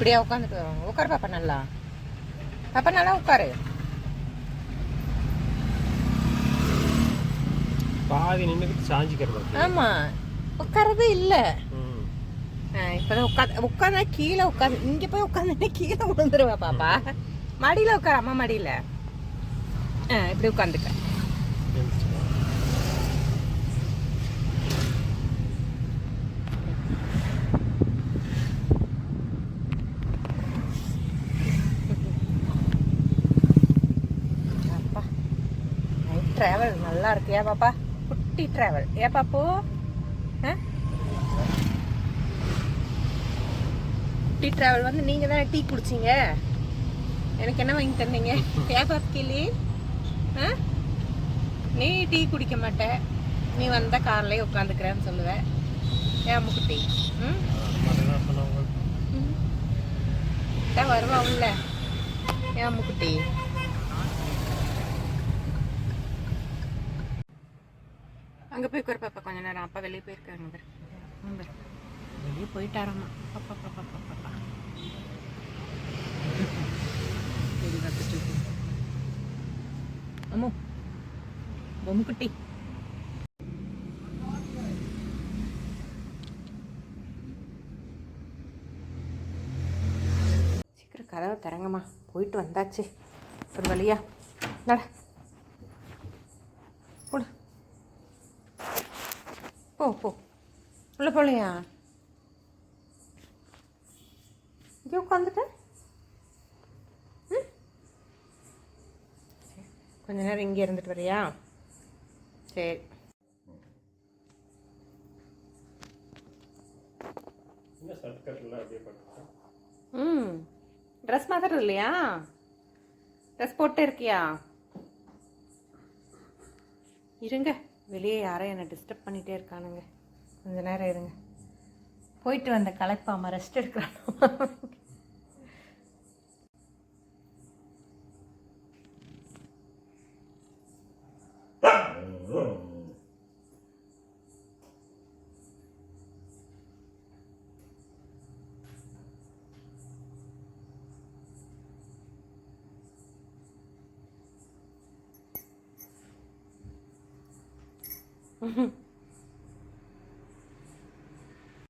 இப்படியே உட்காந்துட்டு வரோம் உட்காரு பாப்பா நல்லா. பாப்பா நல்லா உட்காரு. பாதி நின்றுக்கிட்டு சாஞ்சிக்கிறது ஆமா. உட்காரது இல்லை. ம். இப்போதான் உட்காந்து உட்காந்தா கீழே உட்காந்து இங்கே போய் உட்காந்து கீழே விழுந்துருவா பாப்பா. மடியில் உட்காரு அம்மா மடியில். இப்படி உட்காந்துக்க எழுந்திரிச்சு. அப்பா நைட் ட்ராவல் நல்லா இருக்கு ஏன் பாப்பா? குட்டி ட்ராவல் ஏன் பாப்பு? குட்டி ட்ராவல் வந்து நீங்க தானே டீ குடிச்சீங்க? எனக்கு என்ன வாங்கி தந்தீங்க? ஏன் பாப்பு கிளி? நீ டீ குடிக்க மாட்ட. நீ வந்தா கார்லயே உட்காந்துக்கிறேன்னு சொல்லுவ. ஏன் முக்குட்டி ம். தான் வருவாங்கல்ல ஏன் முக்குட்டி அங்கே போய் உட்காரு பாப்பா. கொஞ்ச நேரம். அப்பா வெளியே போயிருக்காங்க பாரு. பாரு. வெளியே போயிட்டாராம்மா பாப்பா பாப்பா பாப்பா. அம்மு பொம்முக்குட்டி. சீக்கிரம் கதவை திறங்கம்மா. போயிட்டு வந்தாச்சு. ஒரு வழியா. நட. போ போ. உள்ள போலையா? இங்கே உட்காந்துட்ட. கொஞ்ச நேரம் இங்கே இருந்துட்டு வரியா? சரி. ம். ட்ரெஸ் மாத்திரம் இல்லையா? ட்ரெஸ் போட்டு இருக்கியா? இருங்க. வெளியே யாரும் என்னை டிஸ்டர்ப் பண்ணிகிட்டே இருக்கானுங்க கொஞ்ச நேரம் இருங்க போயிட்டு வந்த கலைப்பாமல் ரெஸ்ட் எடுக்கிறானு Oh. 嗯 哼